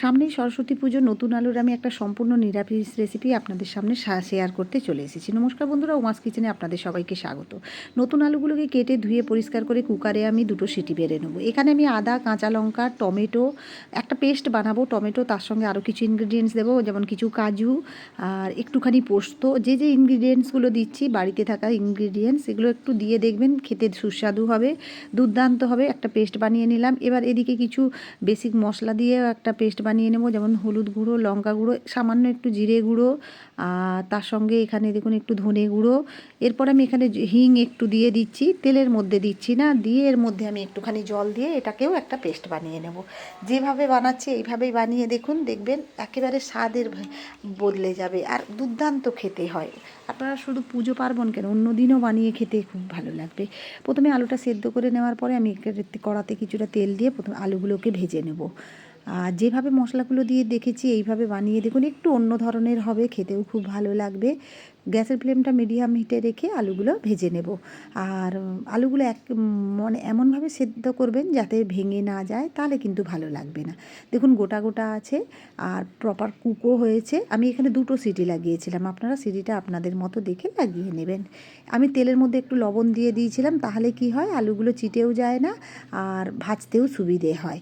সামনেই সরস্বতী পুজো নতুন আলুর আমি একটা সম্পূর্ণ নিরামিষ রেসিপি আপনাদের সামনে শেয়ার করতে চলে এসেছি। নমস্কার বন্ধুরা ওমাস কিচেনে আপনাদের সবাইকে স্বাগত। নতুন আলুগুলোকে কেটে ধুয়ে পরিষ্কার করে কুকারে আমি দুটো সিটি বেড়ে নেব। এখানে আমি আদা, কাঁচা লঙ্কা, টমেটো, একটা পেস্ট বানাবো। টমেটো, তার সঙ্গে আরও কিছু ইনগ্রিডিয়েন্টস দেবো, যেমন কিছু কাজু আর একটুখানি পোস্ত। যে যে ইনগ্রিডিয়েন্টসগুলো দিচ্ছি, বাড়িতে থাকা ইনগ্রিডিয়েন্টস এগুলো একটু দিয়ে দেখবেন, খেতে সুস্বাদু হবে, দুর্দান্ত হবে। একটা পেস্ট বানিয়ে নিলাম। এবার এদিকে কিছু বেসিক মশলা দিয়ে একটা পেস্ট বানিয়ে নেব, যেমন হলুদ গুঁড়ো, লঙ্কা গুঁড়ো, সামান্য একটু জিরে গুঁড়ো, আর তার সঙ্গে এখানে দেখুন একটু ধনে গুঁড়ো। এরপর আমি এখানে হিং একটু দিয়ে দিচ্ছি, তেলের মধ্যে দিচ্ছি না, দিয়ে এর মধ্যে আমি একটুখানি জল দিয়ে এটাকেও একটা পেস্ট বানিয়ে নেব। যেভাবে বানাচ্ছি, এইভাবেই বানিয়ে দেখুন, দেখবেন একেবারে স্বাদের বদলে যাবে আর দুর্দান্ত খেতে হয়। আপনারা শুধু পুজো পার্বণ কেন, অন্য দিনও বানিয়ে খেতে খুব ভালো লাগবে। প্রথমে আলুটা সেদ্ধ করে নেওয়ার পরে আমি কড়াতে কিছুটা তেল দিয়ে প্রথমে আলুগুলোকে ভেজে নেব। আর যেভাবে মশলাগুলো দিয়ে দেখেছি, এইভাবে বানিয়ে দেখুন, একটু অন্য ধরনের হবে, খেতেও খুব ভালো লাগবে। গ্যাসের ফ্লেমটা মিডিয়াম হিটে রেখে আলুগুলো ভেজে নেব। আর আলুগুলো এক মানে এমনভাবে সেদ্ধ করবেন যাতে ভেঙে না যায়, তাহলে কিন্তু ভালো লাগবে না। দেখুন, গোটা গোটা আছে, আর প্রপার কুকও হয়েছে। আমি এখানে দুটো সিটি লাগিয়েছিলাম, আপনারা সিটিটা আপনাদের মতো দেখে লাগিয়ে নেবেন। আমি তেলের মধ্যে একটু লবণ দিয়ে দিয়েছিলাম, তাহলে কি হয়, আলুগুলো চিটেও যায় না, আর ভাজতেও সুবিধে হয়।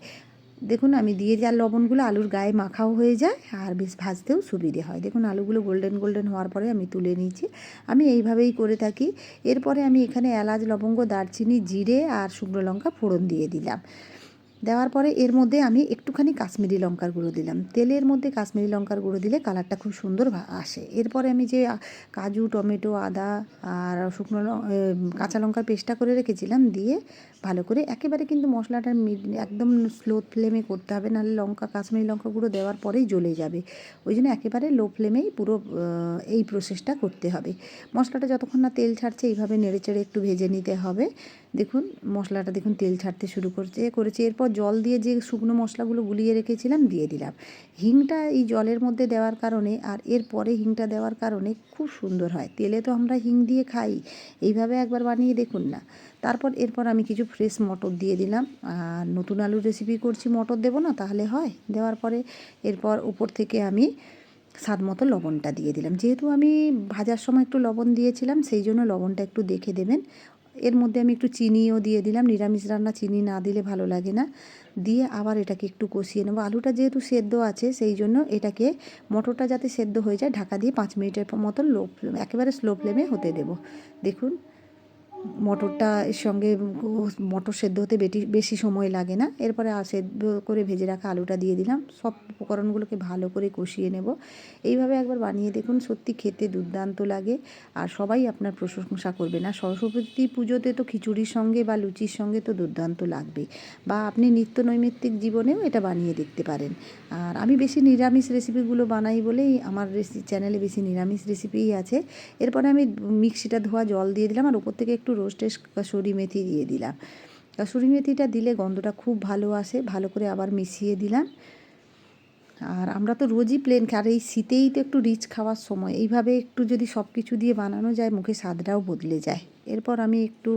দেখুন, আমি দিয়ে যার লবণগুলো, আলুর গায়ে মাখাও হয়ে যায় আর বেশ ভাজতেও সুবিধে হয়। দেখুন, আলুগুলো গোল্ডেন গোল্ডেন হওয়ার পরে আমি তুলে নিয়েছি। আমি এইভাবেই করে থাকি। এরপরে আমি এখানে এলাচ, লবঙ্গ, দারচিনি, জিরে আর শুকনো লঙ্কা ফোড়ন দিয়ে দিলাম। দেওয়ার পরে এর মধ্যে আমি একটুখানি কাশ্মীরি লঙ্কার গুঁড়ো দিলাম। তেলের মধ্যে কাশ্মীরি লঙ্কার গুঁড়ো দিলে কালারটা খুব সুন্দর আসে। এরপরে আমি যে কাজু, টমেটো, আদা আর শুকনো কাঁচা লঙ্কার পেস্টটা করে রেখেছিলাম দিয়ে ভালো করে একেবারে কিন্তু মশলাটা একদম স্লো ফ্লেমে করতে হবে, নাহলে লঙ্কা, কাশ্মীরি লঙ্কা গুঁড়ো দেওয়ার পরেই জ্বলে যাবে। ওই জন্য একেবারে লো ফ্লেমেই পুরো এই প্রসেসটা করতে হবে। মশলাটা যতক্ষণ না তেল ছাড়ছে এইভাবে নেড়ে চেড়ে একটু ভেজে নিতে হবে। দেখুন, মশলাটা দেখুন তেল ছাড়তে শুরু করছে, করেছে। এরপর জল দিয়ে যে শুকনো মশলাগুলো গুলিয়ে রেখেছিলাম, দিয়ে দিলাম। হিংটা এই জলের মধ্যে দেওয়ার কারণে আর এরপরে হিংটা দেওয়ার কারণে খুব সুন্দর হয়। তেলে তো আমরা হিং দিয়ে খাই, এইভাবে একবার বানিয়ে দেখুন না। তারপর এরপর আমি কিছু ফ্রেশ মটর দিয়ে দিলাম। আর নতুন আলুর রেসিপি করছি, মটর দেবো না, তাহলে হয়। দেওয়ার পরে এরপর উপর থেকে আমি স্বাদ মতো লবণটা দিয়ে দিলাম। যেহেতু আমি ভাজার সময় একটু লবণ দিয়েছিলাম, সেই জন্য লবণটা একটু দেখে দেবেন। এর মধ্যে আমি একটু চিনিও দিয়ে দিলাম, নিরামিষ রান্না চিনি না দিলে ভালো লাগে না। দিয়ে আবার এটাকে একটু কষিয়ে নেব। আলুটা যেহেতু সেদ্ধ আছে, সেই জন্য এটাকে মটরটা যাতে সেদ্ধ হয়ে যায়, ঢাকা দিয়ে পাঁচ মিনিটের মতো লো, একেবারে স্লো ফ্লেমে হতে দেবো। দেখুন মটরটা এর সঙ্গে মটর সেদ্ধ হতে বেটি, বেশি সময় লাগে না। এরপরে সেদ্ধ করে ভেজে রাখা আলুটা দিয়ে দিলাম। সব উপকরণগুলোকে ভালো করে কষিয়ে নেব। এইভাবে একবার বানিয়ে দেখুন, সত্যি খেতে দুর্দান্ত লাগে। আর সবাই আপনার প্রশংসা করবে না। সরস্বতী পুজোতে তো খিচুড়ির সঙ্গে বা লুচির সঙ্গে তো দুর্দান্ত লাগবে। বা আপনি নিত্য নৈমিত্তিক জীবনেও এটা বানিয়ে দেখতে পারেন। আর আমি বেশি নিরামিষ রেসিপিগুলো বানাই বলেই আমার রেসি, চ্যানেলে বেশি নিরামিষ রেসিপিই আছে। এরপরে আমি মিক্সিটা ধোয়া জল দিয়ে দিলাম। আর ওপর থেকে একটু রোস্টেড কাসুরি মেথি দিয়ে দিলাম। কাসুরি মেথিটা দিলে গন্ধটা খুব ভালো আসে, ভালো করে আবার মিশিয়ে দিলাম। আর আমরা তো রোজই প্লেন খাই আর এই শীতেই তো একটু রিচ খাওয়ার সময়। এইভাবে একটু যদি সব কিছু দিয়ে বানানো যায়, মুখে স্বাদটাও বদলে যায়। এরপর আমি একটু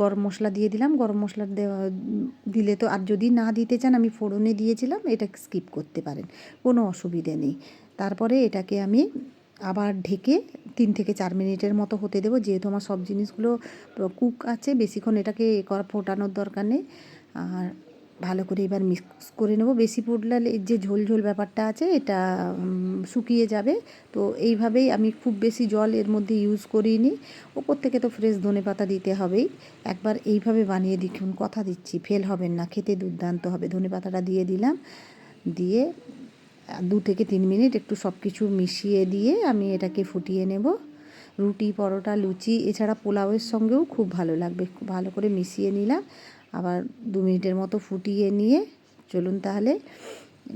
গরম মশলা দিয়ে দিলাম। গরম মশলা দেওয়া, দিলে তো আর যদি না দিতে চান, আমি ফোড়নে দিয়েছিলাম, এটা স্কিপ করতে পারেন। কোনো অসুবিধে নেই। তারপরে এটাকে আমি আবার ঢেকে তিন থেকে চার মিনিটের মতো হতে দেবো। যেহেতু আমার সব জিনিসগুলো কুক আছে, বেশিক্ষণ এটাকে এ করা ফোটানোর দরকার নেই। আর ভালো করে এবার মিক্স করে নেব। বেশি ফুটলে যে ঝোল ঝোল ব্যাপারটা আছে, এটা শুকিয়ে যাবে। তো এইভাবেই আমি খুব বেশি জল এর মধ্যে ইউজ করিনি। ওপর থেকে তো ফ্রেশ ধনে পাতা দিতে হবেই। একবার এইভাবে বানিয়ে দেখুন, কথা দিচ্ছি ফেল হবেন না, খেতে দুর্দান্ত হবে। ধনে পাতাটা দিয়ে দিলাম। দিয়ে দু থেকে তিন মিনিট একটু সব কিছু মিশিয়ে দিয়ে আমি এটাকে ফুটিয়ে নেব। রুটি, পরোটা, লুচি, এছাড়া পোলাওয়ের সঙ্গেও খুব ভালো লাগবে। খুব ভালো করে মিশিয়ে নিলাম। আবার দু মিনিটের মতো ফুটিয়ে নিয়ে চলুন তাহলে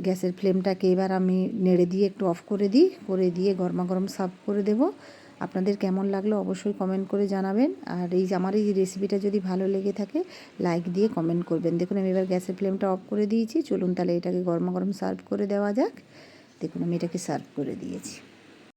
গ্যাসের ফ্লেমটাকে এবার আমি নেড়ে দিয়ে একটু অফ করে দিই। করে দিয়ে গরমা গরম সার্ভ করে দেবো। আপনাদের কেমন লাগল অবশ্যই কমেন্ট করে জানাবেন। আর এই আমার এই রেসিপিটা যদি ভালো লেগে থাকে লাইক দিয়ে কমেন্ট করবেন। দেখুন, আমি এবার গ্যাসের ফ্লেমটা অফ করে দিয়েছি। চলুন তাহলে এটাকে গরমা গরম সার্ভ করে দেওয়া যাক। দেখুন, আমি এটাকে সার্ভ করে দিয়েছি।